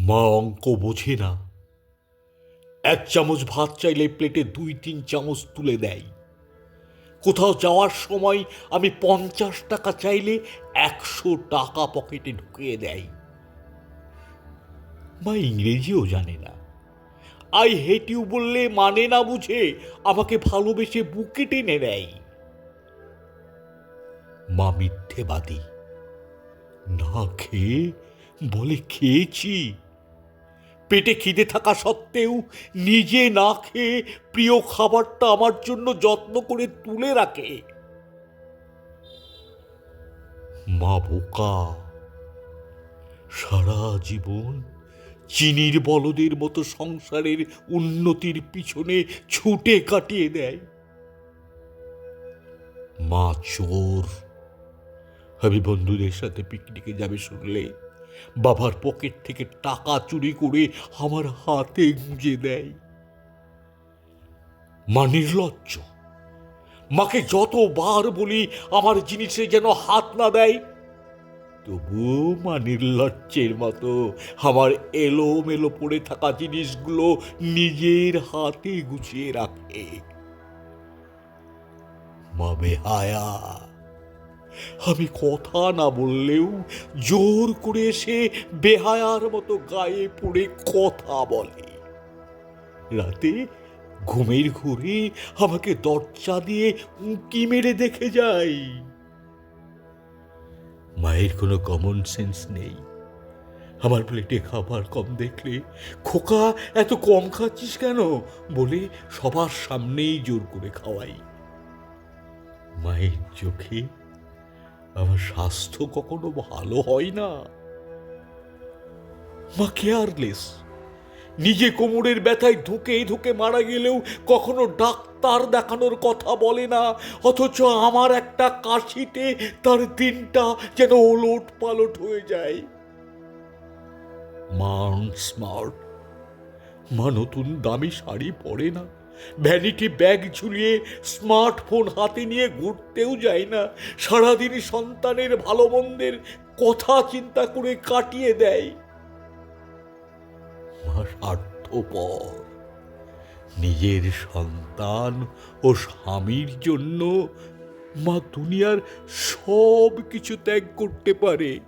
মা অঙ্ক বোঝে না। এক চামচ ভাত চাইলে প্লেটে দুই, তিন চামচ তুলে দেয়। কোথাও যাওয়ার সময় আমি পঞ্চাশ টাকা চাইলে একশো টাকা পকেটে ঢুকিয়ে দেয়। মা ইংরেজিও জানে না। আই হেট ইউ বললে মানে না বুঝে আমাকে ভালোবেসে বুকে টেনে নেয়। মা মিথ্যেবাদী। না খেয়ে বলে খেয়েছি। পেটে খিদে থাকা সত্ত্বেও নিজে না খেয়ে প্রিয় খাবারটা আমার জন্য যত্ন করে তুলে রাখে। মা বোকা, সারা জীবন চিনির বলদের মতো সংসারের উন্নতির পিছনে ছুটে কাটিয়ে দেয়। মা চোর, আমি বন্ধুদের সাথে পিকনিকে যাবে শুনলে বাবার পকেট থেকে টাকা চুরি করে আমার হাতে গুঁজে দেয়। মা নির্লজ্জ। মাকে যতবার বলি আমার জিনিসে যেন হাত না দেয়, তবুও মা নির্লজ্জের মতো আমার এলো মেলো পড়ে থাকা জিনিসগুলো নিজের হাতে গুছিয়ে রাখে। মা বেহায়া। আমি কথা না বললেও জোর করে এসে বেহায়ার মতো গায়ে পড়ে কথা বলে। রাতে ঘুমের ঘুরে আমাকে দরজা দিয়ে উঁকি মেরে দেখে যাই। মায়ের কোনো কমন সেন্স নেই। আমার প্লেটে খাবার কম দেখলে খোকা এত কম খাচ্ছিস কেন বলে সবার সামনেই জোর করে খাওয়াই। মায়ের চোখে আমার স্বাস্থ্য কখনো ভালো হয় না। মা কেয়ারলেস। নিজে কোমরের ব্যথায় ধুকে ধুকে মারা গেলেও কখনো ডাক্তার দেখানোর কথা বলে না, অথচ আমার একটা কাশিতে তার দিনটা যেন ওলট পালট হয়ে যায়। স্মার্ট মা নতুন দামি শাড়ি পরে না। ভ্যানিটি ব্যাগ ঝুলিয়ে স্মার্টফোন হাতে নিয়ে ঘুরতেও যায় না। সারাদিন সন্তানের ভালো মন্দের কথা চিন্তা করে কাটিয়ে দেয়। স্বার্থপর নিজের সন্তান ও স্বামীর জন্য মা দুনিয়ার সব কিছু ত্যাগ করতে পারে।